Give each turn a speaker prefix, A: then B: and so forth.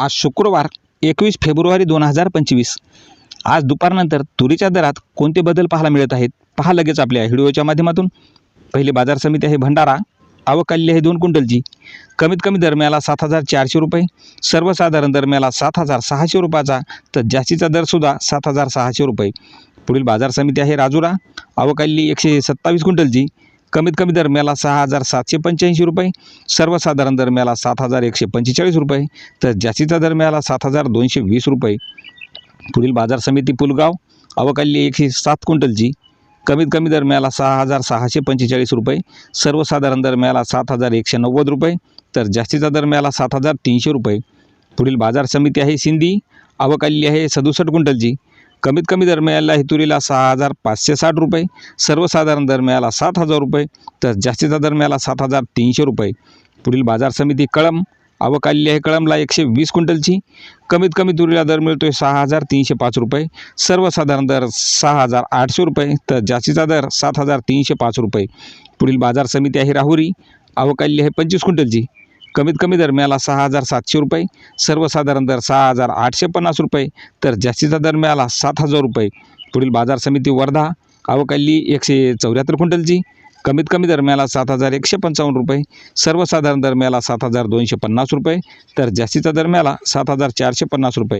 A: आज शुक्रवार एकवीस फेब्रुवारी दोन हजार पंचवीस. आज दुपारनंतर तुरीच्या दरात कोणते बदल पाहायला मिळत आहेत? पहा लगेच आपल्या व्हिडिओच्या माध्यमातून. पहिली बाजार समिती आहे भंडारा. आवकाल्य आहे दोन क्विंटलची. कमीत कमी दरम्याला सात हजार चारशे रुपये. सर्वसाधारण दरम्याला सात हजार सहाशे रुपयाचा तर जास्तीचा दरसुद्धा सात हजार सहाशे रुपये. पुढील बाजार समिती आहे राजुरा. आवकाल्ली एकशे सत्तावीस क्विंटलची. कमीत कमी दरम्याला सहा हजार सातशे पंच्याऐंशी रुपये सर्वसाधारण दरम्याला सात हजार एकशे पंचेचाळीस रुपये तर जास्तीचा दरम्याला सात हजार दोनशे वीस रुपये. पुढील बाजार समिती पुलगाव अवकाली एकशे सात क्विंटलची. कमीत कमी दरम्याला सहा हजार सहाशे पंचेचाळीस रुपये सर्वसाधारण दरम्याला सात हजार एकशे नव्वद रुपये तर जास्तीचा दरम्याला सात हजार तीनशे रुपये. पुढील बाजार समिती आहे सिंधी अवकाली आहे सदुसष्ट क्विंटलची. कमीत कमी दरम्याला हे तुरीला सहा हजार पाचशे साठ रुपये. सर्वसाधारण दरम्याला सात हजार रुपये. तर जास्तीचा दरम्याला सात हजार तीनशे रुपये. पुढील बाजार समिती कळम. अवकाल्य आहे कळमला एकशे वीस क्विंटलची. कमीत कमी तुरीला दर मिळतो आहे सहा हजार तीनशे पाच रुपये. सर्वसाधारण दर सहा हजार आठशे रुपये. तर जास्तीचा दर सात हजार तीनशे पाच रुपये. पुढील बाजार समिती आहे राहुरी. अवकाल्य आहे पंचवीस क्विंटलची. कमीत कमी दरम्याला सहा हजार सातशे रुपये सर्वसाधारण दर सहा हजार आठशे पन्नास रुपये तर जास्तीचा दर मिळाला सात हजार रुपये. पुढील बाजार समिती वर्धा अवकाल्ली एकशे चौऱ्याहत्तर क्विंटलची कमीत कमी दरम्याला सात हजार एकशे पंचावन्न रुपये सर्वसाधारण दरम्याला सात हजार दोनशे पन्नास रुपये तर जास्तीचा दरम्याला सात हजार चारशे पन्नास रुपये.